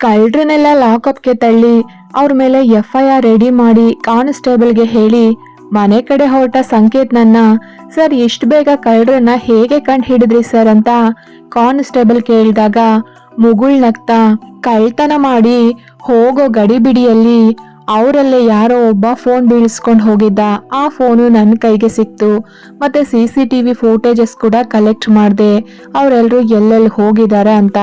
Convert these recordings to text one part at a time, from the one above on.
ಕಳ್ಳರನ್ನೆಲ್ಲ ಲಾಕಪ್ಗೆ ತಳ್ಳಿ, ಅವ್ರ ಮೇಲೆ ಎಫ್ ಐ ಆರ್ ರೆಡಿ ಮಾಡಿ ಕಾನ್ಸ್ಟೇಬಲ್ಗೆ ಹೇಳಿ, ಮನೆ ಕಡೆ ಹೊರಟ ಸಂಕೇತ್ನನ್ನ, ಸರ್ ಎಷ್ಟು ಬೇಗ ಕಳ್ಳರನ್ನ ಹೇಗೆ ಕಂಡು ಹಿಡಿದ್ರಿ ಸರ್? ಅಂತ ಕಾನ್ಸ್ಟೇಬಲ್ ಕೇಳಿದಾಗ ಮುಗುಳ್ ನಗ್ತಾ ಕಳ್ತನ ಮಾಡಿ ಹೋಗೋ ಗಡಿಬಿಡಿಯಲ್ಲಿ ಅವರಲ್ಲೇ ಯಾರೋ ಒಬ್ಬ ಫೋನ್ ಬೀಳಿಸ್ಕೊಂಡು ಹೋಗಿದ್ದ. ಆ ಫೋನು ನನ್ನ ಕೈಗೆ ಸಿಕ್ತು. ಮತ್ತೆ C C T V footages ಕೂಡ ಕಲೆಕ್ಟ್ ಮಾಡಿದೆ. ಅವರೆಲ್ಲರೂ ಎಲ್ಲೆಲ್ಲಿ ಹೋಗಿದ್ದಾರೆ ಅಂತ,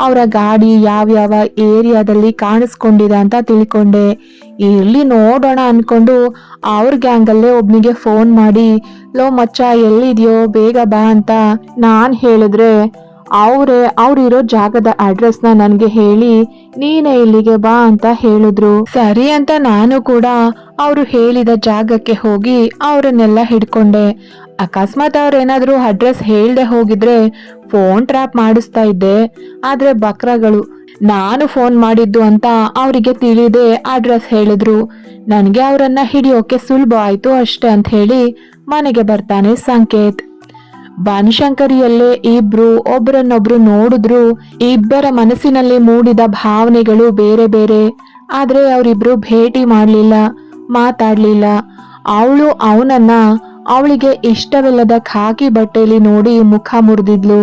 ಅವರ ಗಾಡಿ ಯಾವ್ಯಾವ ಏರಿಯಾದಲ್ಲಿ ಕಾಣಿಸ್ಕೊಂಡಿದೆ ಅಂತ ತಿಳ್ಕೊಂಡೆ. ಇಲ್ಲಿ ನೋಡೋಣ ಅಂದ್ಕೊಂಡು ಅವ್ರ ಗ್ಯಾಂಗಲ್ಲೇ ಒಬ್ನಿಗೆ ಫೋನ್ ಮಾಡಿ, ಲೋ ಮಚ್ಚ, ಎಲ್ಲಿದೆಯೋ? ಬೇಗ ಬಾ ಅಂತ ನಾನು ಹೇಳಿದ್ರೆ ಅವರೇ ಅವ್ರಿರೋ ಜಾಗದ ಅಡ್ರೆಸ್ನ ನನ್ಗೆ ಹೇಳಿ, ನೀನೇ ಇಲ್ಲಿಗೆ ಬಾ ಅಂತ ಹೇಳಿದ್ರು. ಸರಿ ಅಂತ ನಾನು ಕೂಡ ಅವರು ಹೇಳಿದ ಜಾಗಕ್ಕೆ ಹೋಗಿ ಅವರನ್ನೆಲ್ಲ ಹಿಡ್ಕೊಂಡೆ. ಅಕಸ್ಮಾತ್ ಅವ್ರೇನಾದ್ರೂ ಅಡ್ರೆಸ್ ಹೇಳ್ದೆ ಹೋಗಿದ್ರೆ ಫೋನ್ ಟ್ರ್ಯಾಪ್ ಮಾಡಿಸ್ತಾ ಇದ್ದೆ. ಆದ್ರೆ ಬಕ್ರಗಳು, ನಾನು ಫೋನ್ ಮಾಡಿದ್ದು ಅಂತ ಅವರಿಗೆ ತಿಳಿದೆ ಅಡ್ರೆಸ್ ಹೇಳಿದ್ರು. ನನಗೆ ಅವರನ್ನ ಹಿಡಿಯೋಕೆ ಸುಲಭ ಆಯ್ತು ಅಷ್ಟೇ ಅಂತ ಹೇಳಿ ಮನೆಗೆ ಬರ್ತಾನೆ ಸಂಕೇತ್. ಬನಶಂಕರಿಯಲ್ಲೇ ಇಬ್ರು ಒಬ್ರನ್ನೊಬ್ರು ನೋಡಿದ್ರು ಇಬ್ಬರ ಮನಸ್ಸಿನಲ್ಲಿ ಮೂಡಿದ ಭಾವನೆಗಳು ಬೇರೆ ಬೇರೆ. ಆದ್ರೆ ಅವರಿಬ್ರು ಭೇಟಿ ಮಾಡಲಿಲ್ಲ, ಮಾತಾಡ್ಲಿಲ್ಲ. ಅವಳು ಅವನನ್ನ ಅವಳಿಗೆ ಇಷ್ಟವಿಲ್ಲದ ಖಾಕಿ ಬಟ್ಟೆಯಲ್ಲಿ ನೋಡಿ ಮುಖ ಮುರಿದಿದ್ಲು.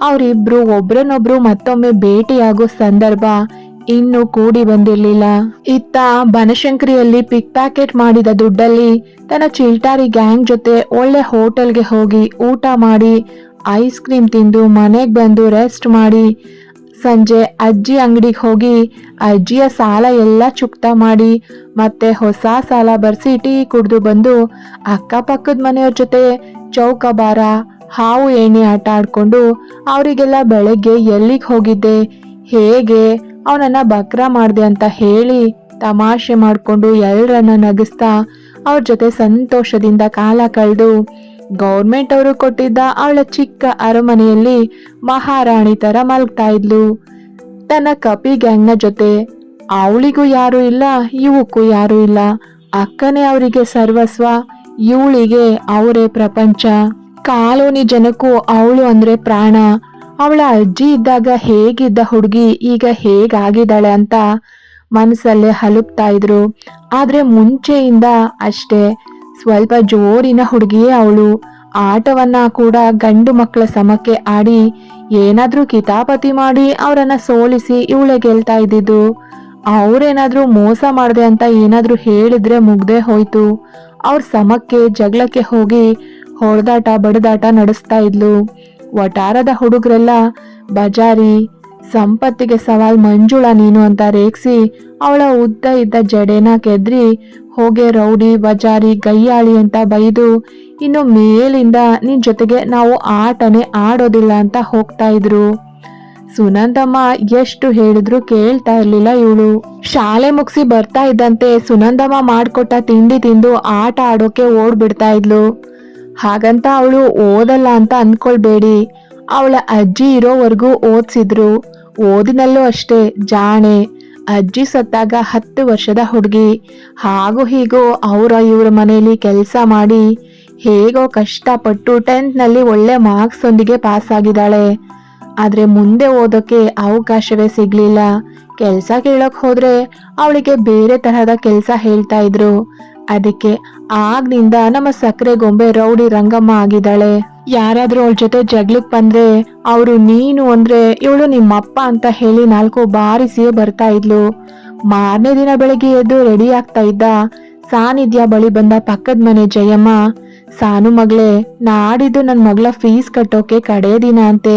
ಅವರಿಬ್ರು ಒಬ್ರನ್ನೊಬ್ರು ಮತ್ತೊಮ್ಮೆ ಭೇಟಿಯಾಗೋ ಸಂದರ್ಭ ಇನ್ನು ಕೂಡಿ ಬಂದಿರಲಿಲ್ಲ. ಇತ್ತ ಬನಶಂಕರಿಯಲ್ಲಿ ಪಿಕ್ ಪ್ಯಾಕೆಟ್ ಮಾಡಿದ ದುಡ್ಡಲ್ಲಿ ತನ್ನ ಚಿಲ್ಟಾರಿ ಗ್ಯಾಂಗ್ ಜೊತೆ ಒಳ್ಳೆ ಹೋಟೆಲ್ಗೆ ಹೋಗಿ ಊಟ ಮಾಡಿ ಐಸ್ ಕ್ರೀಮ್ ತಿಂದು ಮನೆಗೆ ಬಂದು ರೆಸ್ಟ್ ಮಾಡಿ, ಸಂಜೆ ಅಜ್ಜಿ ಅಂಗಡಿಗೆ ಹೋಗಿ ಅಜ್ಜಿಯ ಸಾಲ ಎಲ್ಲ ಚುಕ್ತ ಮಾಡಿ, ಮತ್ತೆ ಹೊಸ ಸಾಲ ಬರ್ಸಿ ಟೀ ಕುಡಿದು ಬಂದು ಅಕ್ಕಪಕ್ಕದ ಮನೆಯವ್ರ ಜೊತೆ ಚೌಕಬಾರ, ಹಾವು ಏಣಿ ಆಟ ಆಡಿಕೊಂಡು ಅವರಿಗೆಲ್ಲ ಬೆಳಗ್ಗೆ ಎಲ್ಲಿಗೆ ಹೋಗಿದ್ದೆ, ಹೇಗೆ ಅವನನ್ನ ಬಕ್ರ ಮಾಡಿದೆ ಅಂತ ಹೇಳಿ ತಮಾಷೆ ಮಾಡ್ಕೊಂಡು ಎಲ್ಲರನ್ನ ನಗಿಸ್ತಾ ಅವ್ರ ಜೊತೆ ಸಂತೋಷದಿಂದ ಕಾಲ ಕಳೆದು ಗೌರ್ಮೆಂಟ್ ಅವರು ಕೊಟ್ಟಿದ್ದ ಅವಳ ಚಿಕ್ಕ ಅರಮನೆಯಲ್ಲಿ ಮಹಾರಾಣಿ ತರ ಮಲಗ್ತಾ ಇದ್ಲು. ತನ್ನ ಕಪಿ ಗ್ಯಾಂಗ್ನ ಜೊತೆ ಅವಳಿಗೂ ಯಾರು ಇಲ್ಲ ಇವಕ್ಕೂ ಯಾರು ಇಲ್ಲ. ಅಕ್ಕನೇ ಅವರಿಗೆ ಸರ್ವಸ್ವ, ಇವಳಿಗೆ ಅವರೇ ಪ್ರಪಂಚ. ಕಾಲೋನಿ ಜನಕ್ಕೂ ಅವಳು ಅಂದ್ರೆ ಪ್ರಾಣ. ಅವಳ ಅಜ್ಜಿ ಇದ್ದಾಗ ಹೇಗಿದ್ದ ಹುಡುಗಿ, ಈಗ ಹೇಗಾಗಿದ್ದಾಳೆ ಅಂತ ಮನಸ್ಸಲ್ಲೇ ಹಲುಪ್ತಾ ಇದ್ರು. ಆದ್ರೆ ಮುಂಚೆಯಿಂದ ಅಷ್ಟೇ. ಸ್ವಲ್ಪ ಜೋರಿನ ಹುಡುಗಿಯೇ ಅವಳು. ಆಟವನ್ನ ಕೂಡ ಗಂಡು ಮಕ್ಕಳ ಸಮಕ್ಕೆ ಆಡಿ ಏನಾದ್ರೂ ಕಿತಾಪತಿ ಮಾಡಿ ಅವರನ್ನ ಸೋಲಿಸಿ ಇವಳೆ ಗೆಲ್ತಾ ಇದ್ದಿದ್ದು. ಅವ್ರೇನಾದ್ರೂ ಮೋಸ ಮಾಡಿದೆ ಅಂತ ಏನಾದ್ರೂ ಹೇಳಿದ್ರೆ ಮುಗ್ದೆ ಹೋಯ್ತು. ಅವ್ರ ಸಮಕ್ಕೆ ಜಗಳಕ್ಕೆ ಹೋಗಿ ಹೊಡೆದಾಟ, ಬಡದಾಟ ನಡೆಸ್ತಾ ಇದ್ಲು. ವಟಾರದ ಹುಡುಗರೆಲ್ಲ, ಬಜಾರಿ, ಸಂಪತ್ತಿಗೆ ಸವಾಲ್ ಮಂಜುಳ ನೀನು ಅಂತ ರೇಗಿಸಿ ಅವಳ ಉದ್ದ ಇದ್ದ ಜಡೆನ ಕೆದ್ರಿ, ಹೋಗೆ ರೌಡಿ, ಬಜಾರಿ, ಗೈಯಾಳಿ ಅಂತ ಬೈದು, ಇನ್ನು ಮೇಲಿಂದ ನಿನ್ ಜೊತೆಗೆ ನಾವು ಆಟನೇ ಆಡೋದಿಲ್ಲ ಅಂತ ಹೋಗ್ತಾ ಇದ್ರು. ಸುನಂದಮ್ಮ ಎಷ್ಟು ಹೇಳಿದ್ರು ಕೇಳ್ತಾ ಇರ್ಲಿಲ್ಲ ಇವಳು. ಶಾಲೆ ಮುಗಿಸಿ ಬರ್ತಾ ಇದ್ದಂತೆ ಸುನಂದಮ್ಮ ಮಾಡ್ಕೊಟ್ಟ ತಿಂಡಿ ತಿಂದು ಆಟ ಆಡೋಕೆ ಓಡ್ಬಿಡ್ತಾ ಇದ್ಲು. ಹಾಗಂತ ಅವಳು ಓದಲ್ಲ ಅಂತ ಅನ್ಕೊಳ್ಬೇಡಿ. ಅವಳ ಅಜ್ಜಿ ಇರೋವರೆಗೂ ಓದ್ಸಿದ್ರು. ಓದಿನಲ್ಲೂ ಅಷ್ಟೇ, ಜಾಣೆ. ಅಜ್ಜಿ ಸತ್ತಾಗ ಹತ್ತು ವರ್ಷದ ಹುಡುಗಿ. ಹಾಗೂ ಹೀಗೋ ಅವರ ಇವ್ರ ಮನೆಯಲ್ಲಿ ಕೆಲಸ ಮಾಡಿ. ಹೇಗೋ ಕಷ್ಟಪಟ್ಟು ಟೆಂತ್ನಲ್ಲಿ ಒಳ್ಳೆ ಮಾರ್ಕ್ಸೊಂದಿಗೆ ಪಾಸ್ ಆಗಿದ್ದಾಳೆ ಆದ್ರೆ ಮುಂದೆ ಓದೋಕೆ ಅವಕಾಶವೇ ಸಿಗ್ಲಿಲ್ಲ. ಕೆಲಸ ಕೇಳಕ್ ಹೋದರೆ ಅವಳಿಗೆ ಬೇರೆ ತರಹದ ಕೆಲಸ ಹೇಳ್ತಾ ಇದ್ರು. ಅದಕ್ಕೆ ಆಗ್ನಿಂದ ನಮ್ಮ ಸಕ್ಕರೆ ಗೊಂಬೆ ರೌಡಿ ರಂಗಮ್ಮ ಆಗಿದ್ದಾಳೆ. ಯಾರಾದ್ರೂ ಅವಳ ಜೊತೆ ಜಗ್ಲಕ್ ಬಂದ್ರೆ ಅವರು ನೀನು ಅಂದ್ರೆ ಇವಳು ನಿಮ್ಮಪ್ಪ ಅಂತ ಹೇಳಿ ನಾಲ್ಕು ಬಾರಿಸಿಯೇ ಬರ್ತಾ ಇದ್ಲು. ಮಾರನೇ ದಿನ ಬೆಳಗ್ಗೆ ಎದ್ದು ರೆಡಿ ಆಗ್ತಾ ಇದ್ದ ಸಾನಿಧ್ಯ ಬಳಿ ಬಂದ ಪಕ್ಕದ ಮನೆ ಜಯಮ್ಮ ಸಾನು ಮಗಳೇ, ನಾಡಿದ್ದು ನನ್ನ ಮಗಳ ಫೀಸ್ ಕಟ್ಟೋಕೆ ಕಡೆ ದಿನ ಅಂತೆ.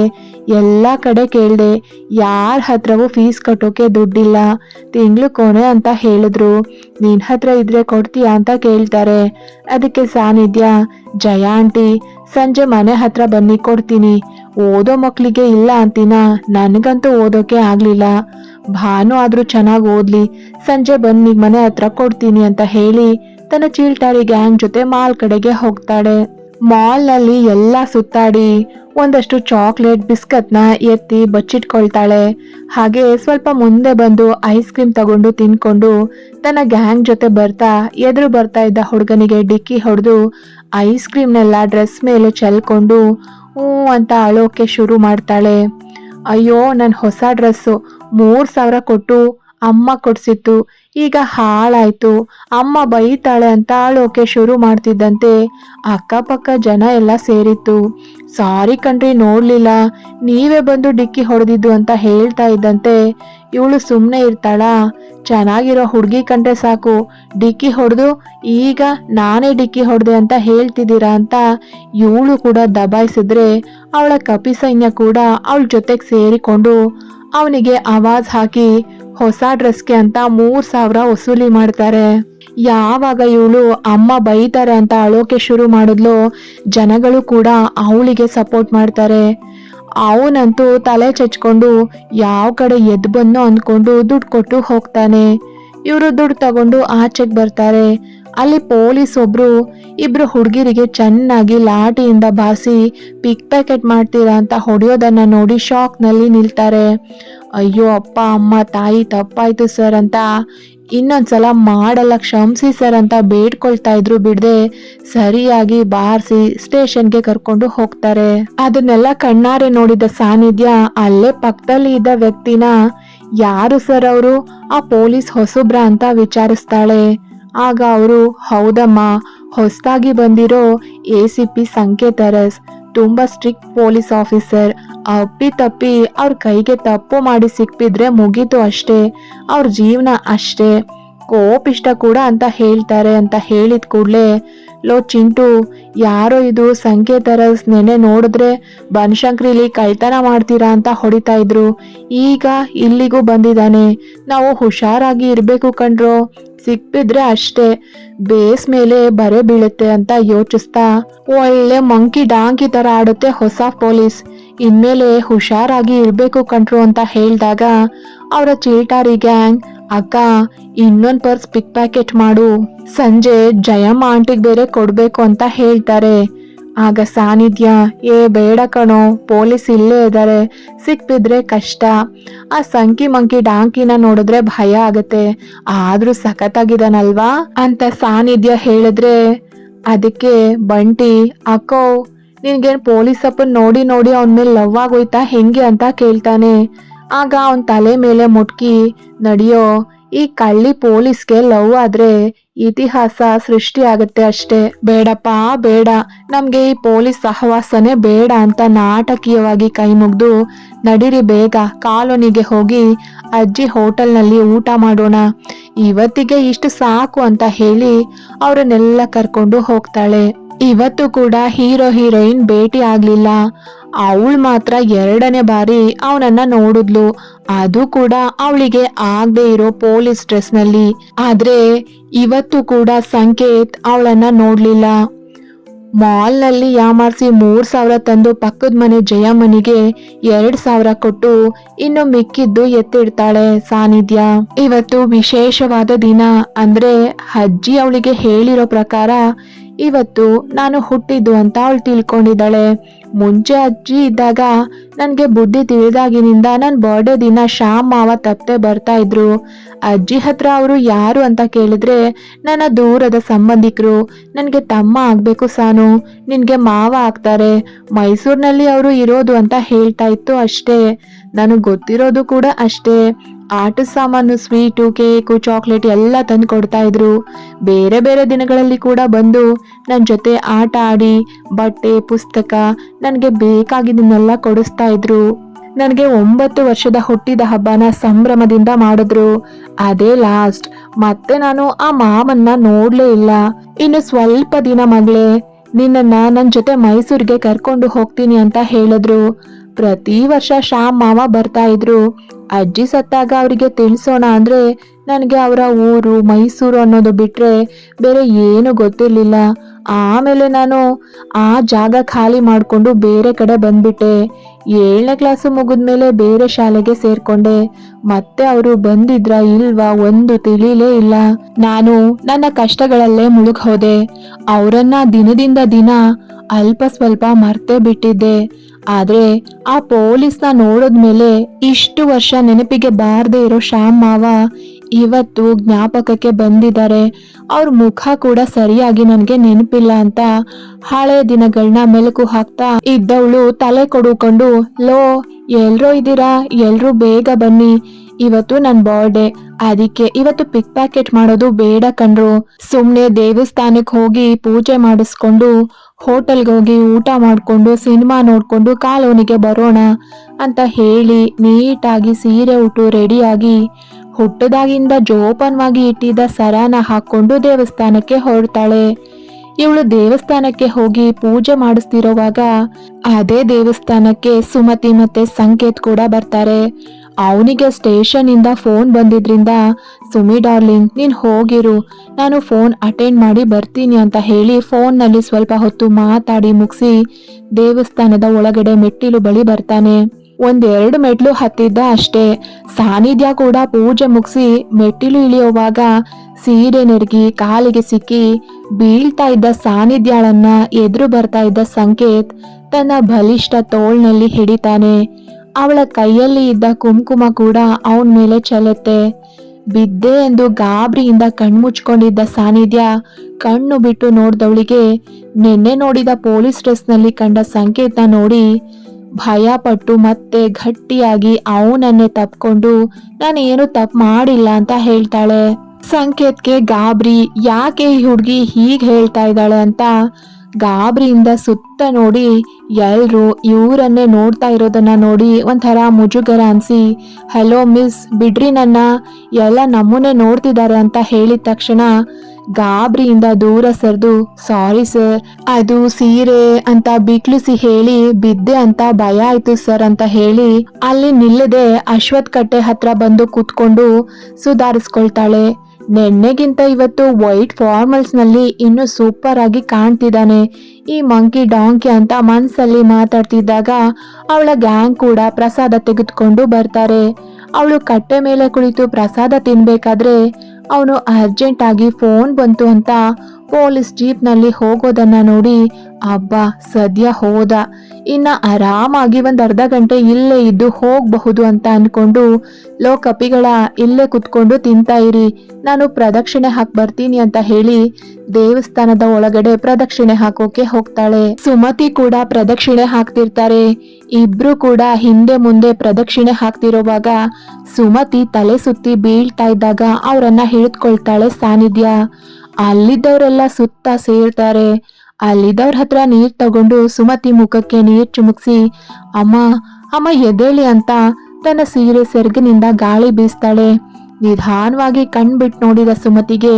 ಎಲ್ಲ ಕಡೆ ಕೇಳ್ದೆ, ಯಾರ ಹತ್ರವೂ ಫೀಸ್ ಕಟ್ಟೋಕೆ ದುಡ್ಡಿಲ್ಲ. ತಿಂಗ್ಳು ಕೊನೆ ಅಂತ ಹೇಳಿದ್ರು. ನಿನ್ನ ಹತ್ರ ಇದ್ರೆ ಕೊಡ್ತೀಯಾ ಅಂತ ಕೇಳ್ತಾರೆ. ಅದಕ್ಕೆ ಸಾನಿಧ್ಯ, ಜಯ ಆಂಟಿ, ಸಂಜೆ ಮನೆ ಹತ್ರ ಬನ್ನಿ, ಕೊಡ್ತೀನಿ. ಓದೋ ಮಕ್ಕಳಿಗೆ ಇಲ್ಲ ಅಂತೀನ? ನನಗಂತೂ ಓದೋಕೆ ಆಗ್ಲಿಲ್ಲ. ಭಾನು ಆದ್ರೂ ಚೆನ್ನಾಗಿ ಓದ್ಲಿ. ಸಂಜೆ ಬನ್ನಿ ಮನೆ ಹತ್ರ ಕೊಡ್ತೀನಿ ಅಂತ ಹೇಳಿ ತನ್ನ ಚೀಲ್ಟಾರಿ ಗ್ಯಾಂಗ್ ಜೊತೆ ಮಾಲ್ ಕಡೆಗೆ ಹೋಗ್ತಾಳೆ. ಮಾಲ್ನಲ್ಲಿ ಎಲ್ಲ ಸುತ್ತಾಡಿ ಒಂದಷ್ಟು ಚಾಕ್ಲೇಟ್ ಬಿಸ್ಕತ್ನ ಎತ್ತಿ ಬಚ್ಚಿಟ್ಕೊಳ್ತಾಳೆ. ಹಾಗೆ ಸ್ವಲ್ಪ ಮುಂದೆ ಬಂದು ಐಸ್ ಕ್ರೀಮ್ ತಗೊಂಡು ತಿನ್ಕೊಂಡು ತನ್ನ ಗ್ಯಾಂಗ್ ಜೊತೆ ಬರ್ತಾ ಎದುರು ಬರ್ತಾ ಇದ್ದ ಹುಡುಗನಿಗೆ ಡಿಕ್ಕಿ ಹೊಡೆದು ಐಸ್ ಕ್ರೀಮ್ನೆಲ್ಲ ಡ್ರೆಸ್ ಮೇಲೆ ಚೆಲ್ಕೊಂಡು ಹ್ಞೂ ಅಂತ ಅಳೋಕೆ ಶುರು ಮಾಡ್ತಾಳೆ. ಅಯ್ಯೋ ನನ್ನ ಹೊಸ ಡ್ರೆಸ್ಸು ಮೂರು ಸಾವಿರ ಕೊಟ್ಟು ಅಮ್ಮ ಕೊಡ್ಸಿತ್ತು. ಈಗ ಹಾಳಾಯ್ತು. ಅಮ್ಮ ಬೈತಾಳೆ ಅಂತ ಆಳೋಕೆ ಶುರು ಮಾಡ್ತಿದ್ದಂತೆ ಅಕ್ಕಪಕ್ಕ ಜನ ಎಲ್ಲ ಸೇರಿತ್ತು. ಸಾರಿ ಕಣ್ರಿ, ನೋಡ್ಲಿಲ್ಲ. ನೀವೇ ಬಂದು ಡಿಕ್ಕಿ ಹೊಡೆದಿದ್ದು ಅಂತ ಹೇಳ್ತಾ ಇದ್ದಂತೆ ಇವಳು ಸುಮ್ಮನೆ ಇರ್ತಾಳ. ಚೆನ್ನಾಗಿರೋ ಹುಡುಗಿ ಕಂಡ್ರೆ ಸಾಕು. ಡಿಕ್ಕಿ ಹೊಡೆದು, ಈಗ ನಾನೇ ಡಿಕ್ಕಿ ಹೊಡೆದೆ ಅಂತ ಹೇಳ್ತಿದ್ದೀರಾ ಅಂತ ಇವಳು ಕೂಡ ದಬಾಯಿಸಿದ್ರೆ ಅವಳ ಕಪಿ ಸೈನ್ಯ ಕೂಡ ಅವಳ ಜೊತೆಗೆ ಸೇರಿಕೊಂಡು ಅವನಿಗೆ ಆವಾಜ್ ಹಾಕಿ ಹೊಸ ಡ್ರೆಸ್ಗೆ ಅಂತ ಮೂರ್ ಸಾವಿರ ವಸೂಲಿ ಮಾಡ್ತಾರೆ. ಯಾವಾಗ ಇವಳು ಅಮ್ಮ ಬೈತಾರೆ ಅಂತ ಅಳೋಕೆ ಶುರು ಮಾಡಿದ್ಲು, ಜನಗಳು ಕೂಡ ಅವಳಿಗೆ ಸಪೋರ್ಟ್ ಮಾಡ್ತಾರೆ. ಅವನಂತೂ ತಲೆ ಚಚ್ಕೊಂಡು ಯಾವ ಕಡೆ ಎದ್ದು ಬಂದೋ ಅಂದ್ಕೊಂಡು ದುಡ್ಡು ಕೊಟ್ಟು ಹೋಗ್ತಾನೆ. ಇವರು ದುಡ್ಡು ತಗೊಂಡು ಆಚೆಗೆ ಬರ್ತಾರೆ. ಅಲ್ಲಿ ಪೊಲೀಸ್ ಒಬ್ರು ಇಬ್ರು ಹುಡುಗಿರಿಗೆ ಚೆನ್ನಾಗಿ ಲಾಠಿಯಿಂದ ಬಾರಿಸಿ ಪಿಕ್ ಪ್ಯಾಕೆಟ್ ಮಾಡ್ತೀರಾ ಅಂತ ಹೊಡೆಯೋದನ್ನ ನೋಡಿ ಶಾಕ್ನಲ್ಲಿ ನಿಲ್ತಾರೆ. ಅಯ್ಯೋ ಅಪ್ಪ, ಅಮ್ಮ, ತಾಯಿ ತಪ್ಪಾಯ್ತು ಸರ್ ಅಂತ. ಇನ್ನೊಂದ್ಸಲ ಮಾಡಲ್ಲ, ಕ್ಷಮಿಸಿ ಸರ್ ಅಂತ ಬೇಡ್ಕೊಳ್ತಾ ಇದ್ರು ಬಿಡದೆ ಸರಿಯಾಗಿ ಬಾರಿಸಿ ಸ್ಟೇಷನ್ಗೆ ಕರ್ಕೊಂಡು ಹೋಗ್ತಾರೆ. ಅದನ್ನೆಲ್ಲ ಕಣ್ಣಾರೆ ನೋಡಿದ ಸಾನ್ನಿಧ್ಯ ಅಲ್ಲೇ ಪಕ್ಕದಲ್ಲಿ ಇದ್ದ ವ್ಯಕ್ತಿನ, ಯಾರು ಸರ್ ಅವರು? ಆ ಪೊಲೀಸ್ ಹೊಸಬ್ರ ಅಂತ ವಿಚಾರಿಸ್ತಾಳೆ. ಆಗ ಅವರು, ಹೌದಮ್ಮ, ಹೊಸದಾಗಿ ಬಂದಿರೋ ಎ ಸಿ ಪಿ ಸಂಕೇತರಸ್ ತುಂಬಾ ಸ್ಟ್ರಿಕ್ಟ್ ಪೊಲೀಸ್ ಆಫೀಸರ್ ಅಪ್ಪಿ ತಪ್ಪಿ ಅವ್ರ ಕೈಗೆ ತಪ್ಪು ಮಾಡಿ ಸಿಕ್ಕಿದ್ರೆ ಮುಗೀತು ಅಷ್ಟೇ, ಅವ್ರ ಜೀವನ ಅಷ್ಟೇ. ಕೋಪಿಷ್ಟ ಕೂಡ ಅಂತ ಹೇಳ್ತಾರೆ ಅಂತ ಹೇಳಿದ ಕೂಡಲೇ ಲೋ ಚಿಂಟು, ಯಾರೋ ಇದು ಸಂಕೇತರ ನೆನೆ ನೋಡಿದ್ರೆ ಬನಶಂಕ್ರಿಲಿ ಕಳ್ತನ ಮಾಡ್ತೀರಾ ಅಂತ ಹೊಡಿತಾ ಇದ್ರು. ಈಗ ಇಲ್ಲಿಗೂ ಬಂದಿದ್ದಾನೆ. ನಾವು ಹುಷಾರಾಗಿ ಇರಬೇಕು ಕಣ್ರೋ. ಸಿಕ್ಬಿದ್ರೆ ಅಷ್ಟೇ. ಬೇಸ್ ಮೇಲೆ ಬರೆ ಬೀಳುತ್ತೆ ಅಂತ ಯೋಚಿಸ್ತಾ, ಒಳ್ಳೆ ಮಂಕಿ ಡಾಂಕಿ ತರ ಆಡುತ್ತೆ ಹೊಸ ಪೊಲೀಸ್. ಇನ್ಮೇಲೆ ಹುಷಾರಾಗಿ ಇರಬೇಕು ಕಣ್ರು ಅಂತ ಹೇಳಿದಾಗ, ಅವರ ಚೀಟಾರಿ ಗ್ಯಾಂಗ್ ಅಕ್ಕ, ಇನ್ನೊಂದ್ ಪರ್ಸ್ ಪಿಕ್ ಪ್ಯಾಕೆಟ್ ಮಾಡು. ಸಂಜೆ ಜಯಮ್ಮ ಆಂಟಿಗ್ ಬೇರೆ ಕೊಡ್ಬೇಕು ಅಂತ ಹೇಳ್ತಾರೆ. ಆಗ ಸಾನಿಧ್ಯ, ಏ, ಬೇಡ ಕಣೋ, ಪೊಲೀಸ್ ಇಲ್ಲೇ ಇದ್ದಾರೆ ಸಿಕ್ಬಿದ್ರೆ ಕಷ್ಟ. ಆ ಸಂಕಿ ಮಂಕಿ ಡಾಂಕಿನ ನೋಡಿದ್ರೆ ಭಯ ಆಗತ್ತೆ. ಆದ್ರೂ ಸಖತ್ತಾಗಿದಾನಲ್ವಾ? ಅಂತ ಸಾನಿಧ್ಯ ಹೇಳಿದ್ರೆ, ಅದಕ್ಕೆ ಬಂಟಿ, ಅಕ್ಕೋ, ನಿನ್ಗೇನ್ ಪೊಲೀಸ್ ನೋಡಿ ನೋಡಿ ಅವನ ಮೇಲೆ ಲವ್ ಆಗೋಯ್ತಾ, ಹೆಂಗೆ ಅಂತ ಕೇಳ್ತಾನೆ. ಆಗ ಅವನ್ ತಲೆ ಮೇಲೆ ಮುಟ್ಕಿ, ನಡಿಯೋ, ಈ ಕಳ್ಳಿ ಪೊಲೀಸ್ಗೆ ಲವ್ ಆದ್ರೆ ಇತಿಹಾಸ ಸೃಷ್ಟಿ ಆಗತ್ತೆ ಅಷ್ಟೇ. ಬೇಡಪ್ಪ, ಬೇಡ. ನಮ್ಗೆ ಈ ಪೊಲೀಸ್ ಸಹವಾಸನೆ ಬೇಡ ಅಂತ ನಾಟಕೀಯವಾಗಿ ಕೈ ಮುಗ್ದು, ನಡಿರಿ ಬೇಗ, ಕಾಲೋನಿಗೆ ಹೋಗಿ ಅಜ್ಜಿ ಹೋಟೆಲ್ನಲ್ಲಿ ಊಟ ಮಾಡೋಣ. ಇವತ್ತಿಗೆ ಇಷ್ಟು ಸಾಕು ಅಂತ ಹೇಳಿ, ಅವರನ್ನೆಲ್ಲ ಕರ್ಕೊಂಡು ಹೋಗ್ತಾಳೆ. ಇವತ್ತು ಕೂಡ ಹೀರೋ, ಹೀರೋಯಿನ್ ಭೇಟಿ ಆಗ್ಲಿಲ್ಲ. ಅವಳು ಮಾತ್ರ ಎರಡನೇ ಬಾರಿ ಅವನನ್ನ ನೋಡಿದ್ಲು. ಅದು ಕೂಡ ಅವಳಿಗೆ ಆಗದೆ ಇರೋ ಪೊಲೀಸ್ ಡ್ರೆಸ್ನಲ್ಲಿ ಆದ್ರೆ ಇವತ್ತು ಕೂಡ ಸಂಕೇತ್ ಅವಳನ್ನ ನೋಡ್ಲಿಲ್ಲ. ಮಾಲ್ನಲ್ಲಿ ಯಾಮಾರ್ಸಿ ಮೂರ್ ಸಾವಿರ ತಂದು ಪಕ್ಕದ ಮನೆ ಜಯಮ್ಮನಿಗೆ ಎರಡ್ ಸಾವಿರ ಕೊಟ್ಟು ಇನ್ನು ಮಿಕ್ಕಿದ್ದು ಎತ್ತಿಡ್ತಾಳೆ ಸಾನಿಧ್ಯ. ಇವತ್ತು ವಿಶೇಷವಾದ ದಿನ. ಅಂದ್ರೆ ಅಜ್ಜಿ ಅವಳಿಗೆ ಹೇಳಿರೋ ಪ್ರಕಾರ ಇವತ್ತು ನಾನು ಹುಟ್ಟಿದ್ದು ಅಂತ ಅವಳು ತಿಳ್ಕೊಂಡಿದ್ದಾಳೆ. ಮುಂಚೆ ಅಜ್ಜಿ ಇದ್ದಾಗ ನನಗೆ ಬುದ್ಧಿ ತಿಳಿದಾಗಿನಿಂದ ನನ್ನ ಬರ್ಡೇ ದಿನ ಶ್ಯಾಮ್ ಮಾವ ತಪ್ಪದೆ ಬರ್ತಾ ಇದ್ರು. ಅಜ್ಜಿ ಹತ್ರ ಅವರು ಯಾರು ಅಂತ ಕೇಳಿದ್ರೆ ನನ್ನ ದೂರದ ಸಂಬಂಧಿಕರು. ನನಗೆ ತಮ್ಮ ಆಗಬೇಕು ಸಾನು. ನಿನಗೆ ಮಾವ ಆಗ್ತಾರೆ. ಮೈಸೂರಿನಲ್ಲಿ ಅವರು ಇರೋದು ಅಂತ ಹೇಳ್ತಾ ಇತ್ತು ಅಷ್ಟೇ. ನನಗೆ ಗೊತ್ತಿರೋದು ಕೂಡ ಅಷ್ಟೇ. ಆಟ ಸಾಮಾನು ಸ್ವೀಟು ಕೇಕು ಚಾಕ್ಲೇಟ್ ಎಲ್ಲ ತಂದು ಕೊಡ್ತಾ ಇದ್ರು. ಬೇರೆ ಬೇರೆ ದಿನಗಳಲ್ಲಿ ಕೂಡ ಬಂದು ನನ್ನ ಜೊತೆ ಆಟ ಆಡಿ, ಬಟ್ಟೆ, ಪುಸ್ತಕ ನನಗೆ ಬೇಕಾಗಿದ್ದನ್ನೆಲ್ಲ ಕೊಡಿಸ್ತಾ ಇದ್ರು. ನನಗೆ ಒಂಬತ್ತು ವರ್ಷದ ಹುಟ್ಟಿದ ಹಬ್ಬನ ಸಂಭ್ರಮದಿಂದ ಮಾಡಿದ್ರು. ಅದೇ ಲಾಸ್ಟ್ ಮತ್ತೆ ನಾನು ಆ ಮಾಮನ್ನ ನೋಡ್ಲೇ ಇಲ್ಲ. ಇನ್ನು ಸ್ವಲ್ಪ ದಿನ ಮಗಳೇ, ನಿನ್ನನ್ನ ನನ್ನ ಜೊತೆ ಮೈಸೂರಿಗೆ ಕರ್ಕೊಂಡು ಹೋಗ್ತೀನಿ ಅಂತ ಹೇಳಿದ್ರು. ಪ್ರತಿ ವರ್ಷ ಶ್ಯಾಮ್ ಮಾವ ಬರ್ತಾ ಇದ್ರು, ಅಜ್ಜಿ ಸತ್ತಾಗ ಅವರಿಗೆ ತಿಳಿಸೋಣ ಅಂದ್ರೆ ನನಗೆ ಅವರ ಊರು, ಮೈಸೂರು ಅನ್ನೋದು ಬಿಟ್ರೆ ಬೇರೆ ಏನು ಗೊತ್ತಿರಲಿಲ್ಲ. ಆಮೇಲೆ ನಾನು ಆ ಜಾಗ ಖಾಲಿ ಮಾಡಿಕೊಂಡು ಬೇರೆ ಕಡೆ ಬಂದ್ಬಿಟ್ಟೆ. ಏಳನೇ ಕ್ಲಾಸು ಮುಗಿದ್ಮೇಲೆ ಬೇರೆ ಶಾಲೆಗೆ ಸೇರ್ಕೊಂಡೆ. ಮತ್ತೆ ಅವರು ಬಂದಿದ್ರ ಇಲ್ವಾ ಒಂದು ತಿಳಿಲೇ ಇಲ್ಲ. ನಾನು ನನ್ನ ಕಷ್ಟಗಳಲ್ಲೇ ಮುಳುಗ್ ಹೋದೆ ಅವರನ್ನ ದಿನದಿಂದ ದಿನ ಅಲ್ಪ ಸ್ವಲ್ಪ ಮರ್ತೇ ಬಿಟ್ಟಿದ್ದೆ. ಆದ್ರೆ ಆ ಪೊಲೀಸ್ನ ನೋಡಿದ್ಮೇಲೆ ಇಷ್ಟು ವರ್ಷ ನೆನಪಿಗೆ ಬಾರದೆ ಇರೋ ಶ್ಯಾಮ್ ಮಾವ ಇವತ್ತು ಜ್ಞಾಪಕಕ್ಕೆ ಬಂದಿದ್ದಾರೆ. ಅವ್ರ ಮುಖ ಕೂಡ ಸರಿಯಾಗಿ ನನಗೆ ನೆನಪಿಲ್ಲ ಅಂತ ಹಳೆ ದಿನಗಳನ್ನ ಮೆಲುಕು ಹಾಕ್ತಾ ಇದ್ದವಳು ತಲೆ ಕೊಡುಕೊಂಡು, ಲೋ, ಎಲ್ರೋ ಇದ್ದೀರಾ? ಎಲ್ರೂ ಬೇಗ ಬನ್ನಿ. ಇವತ್ತು ನನ್ ಬರ್ಡೇ ಅದಕ್ಕೆ ಇವತ್ತು ಪಿಕ್ ಪ್ಯಾಕೆಟ್ ಮಾಡೋದು ಬೇಡ ಕಣ್ರು. ಸುಮ್ನೆ ದೇವಸ್ಥಾನಕ್ಕೆ ಹೋಗಿ ಪೂಜೆ ಮಾಡಿಸ್ಕೊಂಡು ಹೋಟೆಲ್ಗೆ ಹೋಗಿ ಊಟ ಮಾಡ್ಕೊಂಡು ಸಿನಿಮಾ ನೋಡ್ಕೊಂಡು ಕಾಲೋನಿಗೆ ಬರೋಣ ಅಂತ ಹೇಳಿ ನೀಟಾಗಿ ಸೀರೆ ಉಟ್ಟು ರೆಡಿಯಾಗಿ ಹುಟ್ಟದಾಗಿಂದ ಜೋಪಾನವಾಗಿ ಇಟ್ಟಿದ್ದ ಸರಾನ ಹಾಕೊಂಡು ದೇವಸ್ಥಾನಕ್ಕೆ ಹೊರಡ್ತಾಳೆ ಇವಳು ದೇವಸ್ಥಾನಕ್ಕೆ ಹೋಗಿ ಪೂಜೆ ಮಾಡಿಸ್ತಿರೋವಾಗ ಅದೇ ದೇವಸ್ಥಾನಕ್ಕೆ ಸುಮತಿ ಮತ್ತೆ ಸಂಕೇತ್ ಕೂಡ ಬರ್ತಾರೆ. ಅವನಿಗೆ ಸ್ಟೇಷನ್ ಇಂದ ಫೋನ್ ಬಂದಿದ್ರಿಂದ, ಸುಮಿ ಡಾರ್ಲಿಂಗ್, ನೀನು ಹೋಗಿರು. ನಾನು ಫೋನ್ ಅಟೆಂಡ್ ಮಾಡಿ ಬರ್ತೀನಿ ಅಂತ ಹೇಳಿ ಫೋನ್ನಲ್ಲಿ ಸ್ವಲ್ಪ ಹೊತ್ತು ಮಾತಾಡಿ ಮುಗಿಸಿ ದೇವಸ್ಥಾನದ ಒಳಗಡೆ ಮೆಟ್ಟಿಲು ಬಳಿ ಬರ್ತಾನೆ. ಒಂದೆರಡು ಮೆಟ್ಲು ಹತ್ತಿದ್ದ ಅಷ್ಟೇ. ಸಾನಿಧ್ಯ ಕೂಡ ಪೂಜೆ ಮುಗಿಸಿ ಮೆಟ್ಟಿಲು ಇಳಿಯುವಾಗ ಸೀರೆ ನೆರಗಿ ಕಾಲಿಗೆ ಸಿಕ್ಕಿ ಬೀಳ್ತಾ ಇದ್ದ ಸಾನಿಧ್ಯಾಳನ್ನ ಎದುರು ಬರ್ತಾ ಇದ್ದ ಸಂಕೇತ್ ತನ್ನ ಬಲಿಷ್ಠ ತೋಳ್ನಲ್ಲಿ ಹಿಡಿತಾನೆ. ಅವಳ ಕೈಯಲ್ಲಿ ಇದ್ದ ಕುಂಕುಮ ಕೂಡ ಅವನ ಮೇಲೆ ಚೆಲ್ಲುತ್ತೆ. ಬಿದ್ದೆ ಎಂದು ಗಾಬರಿಯಿಂದ ಕಣ್ಮುಚ್ಕೊಂಡಿದ್ದ ಸಾನಿಧ್ಯ ಕಣ್ಣು ಬಿಟ್ಟು ನೋಡಿದವಳಿಗೆ ನಿನ್ನೆ ನೋಡಿದ ಪೊಲೀಸ್ ಡ್ರೆಸ್ನಲ್ಲಿ ಕಂಡ ಸಂಕೇತ ನೋಡಿ ಭಯಪಟ್ಟು ಮತ್ತೆ ಗಟ್ಟಿಯಾಗಿ ಅವನನ್ನೇ ತಪ್ಕೊಂಡು ನಾನು ಏನು ತಪ್ಪು ಮಾಡಿಲ್ಲ ಅಂತ ಹೇಳ್ತಾಳೆ. ಸಂಕೇತ್ಗೆ ಗಾಬರಿ, ಯಾಕೆ ಈ ಹುಡುಗಿ ಹೀಗೆ ಹೇಳ್ತಾ ಇದ್ದಾಳೆ? ಅಂತ ಗಾಬರಿಯಿಂದ ಸುತ್ತ ನೋಡಿ ಎಲ್ಲರೂ ಇವರನ್ನೇ ನೋಡ್ತಾ ಇರೋದನ್ನ ನೋಡಿ ಒಂಥರ ಮುಜುಗರ ಅನ್ಸಿ, ಹಲೋ ಮಿಸ್, ಬಿಡ್ರಿ ನನ್ನ, ಎಲ್ಲ ನಮ್ಮನ್ನೇ ನೋಡ್ತಿದ್ದಾರೆ ಅಂತ ಹೇಳಿದ ತಕ್ಷಣ ಗಾಬರಿಯಿಂದ ದೂರ ಸರಿದು, ಸಾರಿ ಸರ್, ಅದು ಸೀರೆ ಅಂತ ಬಿಕ್ಲಿಸಿ ಹೇಳಿ, ಬಿದ್ದೆ ಅಂತ ಭಯ ಆಯ್ತು ಸರ್ ಅಂತ ಹೇಳಿ ಅಲ್ಲಿ ನಿಲ್ಲದೆ ಅಶ್ವಥ್ ಕಟ್ಟೆ ಹತ್ರ ಬಂದು ಕೂತ್ಕೊಂಡು ಸುಧಾರಿಸ್ಕೊಳ್ತಾಳೆ. ನೆನ್ನೆಗಿಂತ ಇವತ್ತು ವೈಟ್ ಫಾರ್ಮಲ್ಸ್ನಲ್ಲಿ ಇನ್ನು ಸೂಪರ್ ಆಗಿ ಕಾಣ್ತಿದ್ದಾನೆ. ಈ ಮಂಕಿ ಡಾಂಕಿ ಅಂತ ಮನಸ್ಸಲ್ಲಿ ಮಾತಾಡ್ತಿದ್ದಾಗ ಅವಳ ಗ್ಯಾಂಗ್ ಕೂಡ ಪ್ರಸಾದ ತೆಗೆದುಕೊಂಡು ಬರ್ತಾರೆ. ಅವಳು ಕಟ್ಟೆ ಮೇಲೆ ಕುಳಿತು ಪ್ರಸಾದ ತಿನ್ಬೇಕಾದ್ರೆ ಅವನು ಅರ್ಜೆಂಟ್ ಆಗಿ ಫೋನ್ ಬಂತು ಅಂತ ಪೊಲೀಸ್ ಜೀಪ್ನಲ್ಲಿ ಹೋಗೋದನ್ನ ನೋಡಿ, ಅಬ್ಬಾ, ಸದ್ಯ ಹೋದ. ಇನ್ನ ಆರಾಮಾಗಿ ಒಂದು ಅರ್ಧ ಗಂಟೆ ಇಲ್ಲೇ ಇದ್ದು ಹೋಗಬಹುದು ಅಂತ ಅನ್ಕೊಂಡು ಲೋ ಕಪಿಗಳ ಇಲ್ಲೇ ಕುತ್ಕೊಂಡು ತಿಂತಾ ಇರಿ. ನಾನು ಪ್ರದಕ್ಷಿಣೆ ಹಾಕ್ ಬರ್ತೀನಿ ಅಂತ ಹೇಳಿ ದೇವಸ್ಥಾನದ ಒಳಗಡೆ ಪ್ರದಕ್ಷಿಣೆ ಹಾಕೋಕೆ ಹೋಗ್ತಾಳೆ. ಸುಮತಿ ಕೂಡ ಪ್ರದಕ್ಷಿಣೆ ಹಾಕ್ತಿರ್ತಾರೆ. ಇಬ್ರು ಕೂಡ ಹಿಂದೆ ಮುಂದೆ ಪ್ರದಕ್ಷಿಣೆ ಹಾಕ್ತಿರೋವಾಗ ಸುಮತಿ ತಲೆ ಸುತ್ತಿ ಬೀಳ್ತಾ ಇದ್ದಾಗ ಅವರನ್ನ ಹಿಡಿದುಕೊಳ್ತಾಳೆ ಸಾನ್ನಿಧ್ಯ ಅಲ್ಲಿದ್ದವರೆಲ್ಲ ಸುತ್ತ ಸೇರ್ತಾರೆ. ಅಲ್ಲಿದ್ದವ್ರ ಹತ್ರ ನೀರ್ ತಗೊಂಡು ಸುಮತಿ ಮುಖಕ್ಕೆ ನೀರ್ ಚುಮುಕ್ಸಿ, ಅಮ್ಮ ಅಮ್ಮ ಎದೇಳಿ ಅಂತ ತನ್ನ ಸೀರೆ ಸೆರಗಿನಿಂದ ಗಾಳಿ ಬೀಸ್ತಾಳೆ. ನಿಧಾನವಾಗಿ ಕಣ್ಬಿಟ್ಟು ನೋಡಿದ ಸುಮತಿಗೆ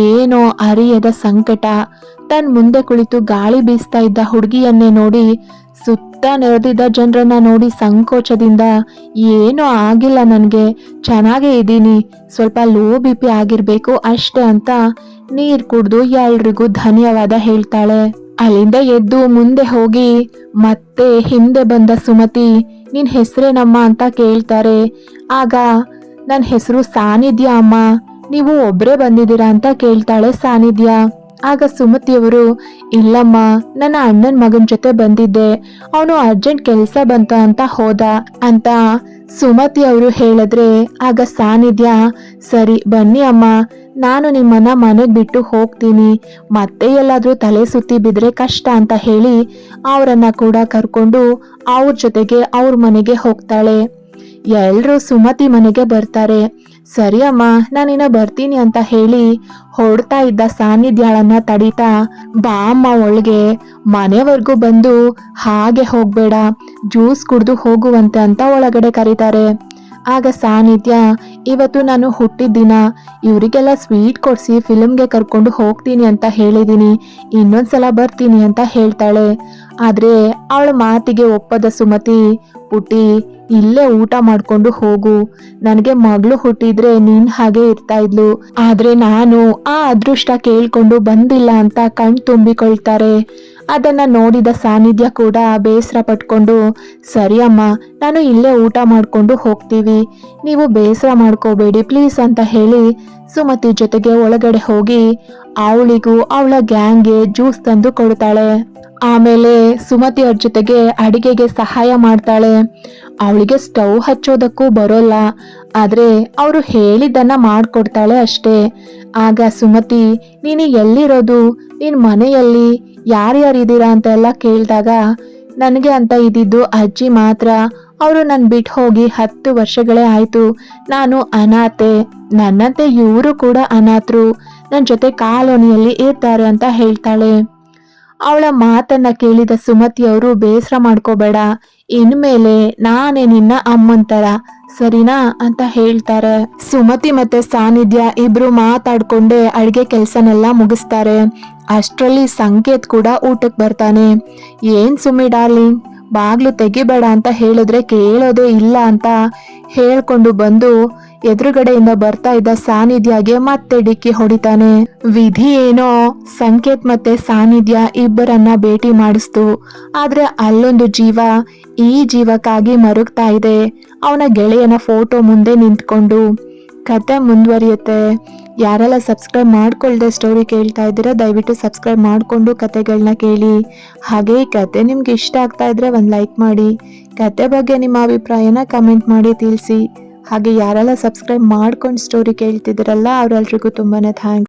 ಏನೋ ಅರಿಯದ ಸಂಕಟ. ತನ್ನ ಮುಂದೆ ಕುಳಿತು ಗಾಳಿ ಬೀಸ್ತಾ ಇದ್ದ ಹುಡುಗಿಯನ್ನೇ ನೋಡಿ ಸುತ್ತ ನೆರೆದಿದ್ದ ಜನರನ್ನ ನೋಡಿ ಸಂಕೋಚದಿಂದ, ಏನೂ ಆಗಿಲ್ಲ ನನಗೆ, ಚೆನ್ನಾಗೇ ಇದ್ದೀನಿ, ಸ್ವಲ್ಪ ಲೋ ಬಿ ಪಿ ಆಗಿರ್ಬೇಕು ಅಷ್ಟೇ ಅಂತ ನೀರು ಕುಡಿದು ಎಲ್ರಿಗೂ ಧನ್ಯವಾದ ಹೇಳ್ತಾಳೆ. ಅಲ್ಲಿಂದ ಎದ್ದು ಮುಂದೆ ಹೋಗಿ, ಮತ್ತೆ ಹಿಂದೆ ಬಂದ ಸುಮತಿ ನಿನ್ನ ಹೆಸರೇನಮ್ಮ ಅಂತ ಕೇಳ್ತಾರೆ. ಆಗ ನನ್ನ ಹೆಸರು ಸಾನಿಧ್ಯ ಅಮ್ಮ, ನೀವು ಒಬ್ಬರೇ ಬಂದಿದ್ದೀರಾ ಅಂತ ಕೇಳ್ತಾಳೆ ಸಾನಿಧ್ಯ. ಆಗ ಸುಮತಿಯವರು, ಇಲ್ಲಮ್ಮ, ನನ್ನ ಅಣ್ಣನ ಮಗನ ಜೊತೆ ಬಂದಿದ್ದೆ. ಅವನು ಅರ್ಜೆಂಟ್ ಕೆಲಸ ಬಂತ ಅಂತ ಹೋದ. ಅಂತ ಸುಮತಿ ಅವರು ಹೇಳಿದ್ರೆ, ಆಗ ಸಾನಿಧ್ಯ, ಸರಿ, ಬನ್ನಿ ಅಮ್ಮ. ನಾನು ನಿಮ್ಮನ್ನ ಮನೆಗೆ ಬಿಟ್ಟು ಹೋಗ್ತೀನಿ. ಮತ್ತೆ ಎಲ್ಲಾದ್ರೂ ತಲೆ ಸುತ್ತಿ ಬಿದ್ರೆ ಕಷ್ಟ ಅಂತ ಹೇಳಿ, ಅವರನ್ನ ಕೂಡ ಕರ್ಕೊಂಡು ಅವ್ರ ಜೊತೆಗೆ ಅವ್ರ ಮನೆಗೆ ಹೋಗ್ತಾಳೆ. ಎಲ್ರೂ ಸುಮತಿ ಮನೆಗೆ ಬರ್ತಾರೆ. ಸರಿ ಅಮ್ಮ, ನಾನಿನ್ನ ಬರ್ತೀನಿ ಅಂತ ಹೇಳಿ ಹೊಡ್ತಾ ಇದ್ದ ಸಾನ್ನಿಧ್ಯಾಳನ್ನ ತಡೀತಾ ಬಾ ಅಮ್ಮ ಒಳಗೆ. ಮನೆವರೆಗೂ ಬಂದು ಹಾಗೆ ಹೋಗ್ಬೇಡ, ಜ್ಯೂಸ್ ಕುಡಿದು ಹೋಗುವಂತೆ ಅಂತ ಒಳಗಡೆ ಕರೀತಾರೆ. ಆಗ ಸಾನ್ನಿಧ್ಯ, ಇವತ್ತು ನಾನು ಹುಟ್ಟಿದ ದಿನ, ಇವರಿಗೆಲ್ಲ ಸ್ವೀಟ್ ಕೊಡಿಸಿ ಫಿಲ್ಮ್ಗೆ ಕರ್ಕೊಂಡು ಹೋಗ್ತೀನಿ ಅಂತ ಹೇಳಿದ್ದೀನಿ ಇನ್ನೊಂದ್ಸಲ ಬರ್ತೀನಿ ಅಂತ ಹೇಳ್ತಾಳೆ. ಆದ್ರೆ ಅವಳ ಮಾತಿಗೆ ಒಪ್ಪದ ಸುಮತಿ ಪುಟಿ ಇಲ್ಲೇ ಊಟ ಮಾಡ್ಕೊಂಡು ಹೋಗು. ನನಗೆ ಮಗಳು ಹುಟ್ಟಿದ್ರೆ ನೀನ್ ಹಾಗೆ ಇರ್ತಾ ಇದ್ಲು. ಆದ್ರೆ ನಾನು ಆ ಅದೃಷ್ಟ ಕೇಳ್ಕೊಂಡು ಬಂದಿಲ್ಲ ಅಂತ ಕಣ್ ತುಂಬಿಕೊಳ್ತಾರೆ. ಅದನ್ನ ನೋಡಿದ ಸಾನ್ನಿಧ್ಯ ಕೂಡ ಬೇಸರ ಪಟ್ಕೊಂಡು, ಸರಿ ಅಮ್ಮ, ನಾನು ಇಲ್ಲೇ ಊಟ ಮಾಡ್ಕೊಂಡು ಹೋಗ್ತೀವಿ. ನೀವು ಬೇಸರ ಮಾಡ್ಕೋಬೇಡಿ, ಪ್ಲೀಸ್ ಅಂತ ಹೇಳಿ ಸುಮತಿ ಜೊತೆಗೆ ಒಳಗಡೆ ಹೋಗಿ, ಅವಳಿಗೂ ಅವಳ ಗ್ಯಾಂಗ್ಗೆ ಜ್ಯೂಸ್ ತಂದು ಕೊಡ್ತಾಳೆ. ಆಮೇಲೆ ಸುಮತಿ ಅವ್ರ ಜೊತೆಗೆ ಅಡಿಗೆಗೆ ಸಹಾಯ ಮಾಡ್ತಾಳೆ. ಅವಳಿಗೆ ಸ್ಟವ್ ಹಚ್ಚೋದಕ್ಕೂ ಬರೋಲ್ಲ. ಆದ್ರೆ ಅವರು ಹೇಳಿದ್ದನ್ನ ಮಾಡಿಕೊಡ್ತಾಳೆ ಅಷ್ಟೇ. ಆಗ ಸುಮತಿ, ನೀನು ಎಲ್ಲಿರೋದು? ನೀನ್ ಮನೆಯಲ್ಲಿ ಯಾರ್ಯಾರಿದ್ದೀರಾ ಅಂತೆಲ್ಲ ಕೇಳಿದಾಗ, ನನಗೆ ಅಂತ ಇದ್ದಿದ್ದು ಅಜ್ಜಿ ಮಾತ್ರ. ಅವರು ನನ್ನ ಬಿಟ್ಟು ಹೋಗಿ ಹತ್ತು ವರ್ಷಗಳೇ ಆಯ್ತು. ನಾನು ಅನಾಥೆ ನನ್ನಂತೆ ಇವರು ಕೂಡ ಅನಾಥರು ನನ್ನ ಜೊತೆ ಕಾಲೋನಿಯಲ್ಲಿ ಇರ್ತಾರೆ ಅಂತ ಹೇಳ್ತಾಳೆ. ಅವಳ ಮಾತನ್ನ ಕೇಳಿದ ಸುಮತಿಯವರು ಬೇಸರ ಮಾಡ್ಕೋಬೇಡ, ಇನ್ಮೇಲೆ ನಾನೇ ನಿನ್ನ ಅಮ್ಮನ್ ತರ. ಸರಿನಾ ಅಂತ ಹೇಳ್ತಾರೆ. ಸುಮತಿ ಮತ್ತೆ ಸಾನಿಧ್ಯ ಇಬ್ರು ಮಾತಾಡ್ಕೊಂಡೆ ಅಡ್ಗೆ ಕೆಲ್ಸನೆಲ್ಲ ಮುಗಿಸ್ತಾರೆ. ಅಷ್ಟರಲ್ಲಿ ಸಂಕೇತ್ ಕೂಡ ಊಟಕ್ಕೆ ಬರ್ತಾನೆ. ಏನ್ ಸುಮಿ ಡಾರ್ಲಿಂಗ್? ಬಾಗ್ಲು ತೆಗಿಬೇಡ ಅಂತ ಹೇಳಿದ್ರೆ ಕೇಳೋದೇ ಇಲ್ಲ ಅಂತ ಹೇಳ್ಕೊಂಡು ಬಂದು ಎದುರುಗಡೆಯಿಂದ ಬರ್ತಾ ಇದ್ದ ಸಾನಿಧ್ಯಗೆ ಮತ್ತೆ ಡಿಕ್ಕಿ ಹೊಡಿತಾನೆ. ವಿಧಿ ಏನೋ, ಸಂಕೇತ್ ಮತ್ತೆ ಸಾನಿಧ್ಯ ಇಬ್ಬರನ್ನ ಭೇಟಿ ಮಾಡಿಸ್ತು. ಆದ್ರೆ ಅಲ್ಲೊಂದು ಜೀವ, ಈ ಜೀವಕ್ಕಾಗಿ ಮರುಗ್ತಾ ಇದೆ. ಅವನ ಗೆಳೆಯನ ಫೋಟೋ ಮುಂದೆ ನಿಂತ್ಕೊಂಡು. ಕತೆ ಮುಂದುವರಿಯುತ್ತೆ. ಯಾರೆಲ್ಲ ಸಬ್ಸ್ಕ್ರೈಬ್ ಮಾಡ್ಕೊಳ್ದೆ ಸ್ಟೋರಿ ಕೇಳ್ತಾ ಇದ್ದೀರಾ, ದಯವಿಟ್ಟು ಸಬ್ಸ್ಕ್ರೈಬ್ ಮಾಡಿಕೊಂಡು ಕತೆಗಳನ್ನ ಕೇಳಿ. ಹಾಗೆ ಈ ಕತೆ ನಿಮ್ಗೆ ಇಷ್ಟ ಆಗ್ತಾ ಇದ್ರೆ ಒಂದು ಲೈಕ್ ಮಾಡಿ. ಕತೆ ಬಗ್ಗೆ ನಿಮ್ಮ ಅಭಿಪ್ರಾಯನ ಕಮೆಂಟ್ ಮಾಡಿ ತಿಳಿಸಿ. ಹಾಗೆ ಯಾರೆಲ್ಲ ಸಬ್ಸ್ಕ್ರೈಬ್ ಮಾಡ್ಕೊಂಡು ಸ್ಟೋರಿ ಕೇಳ್ತಿದ್ದೀರಲ್ಲ, ಅವರೆಲ್ರಿಗೂ ತುಂಬಾ ಥ್ಯಾಂಕ್ಸ್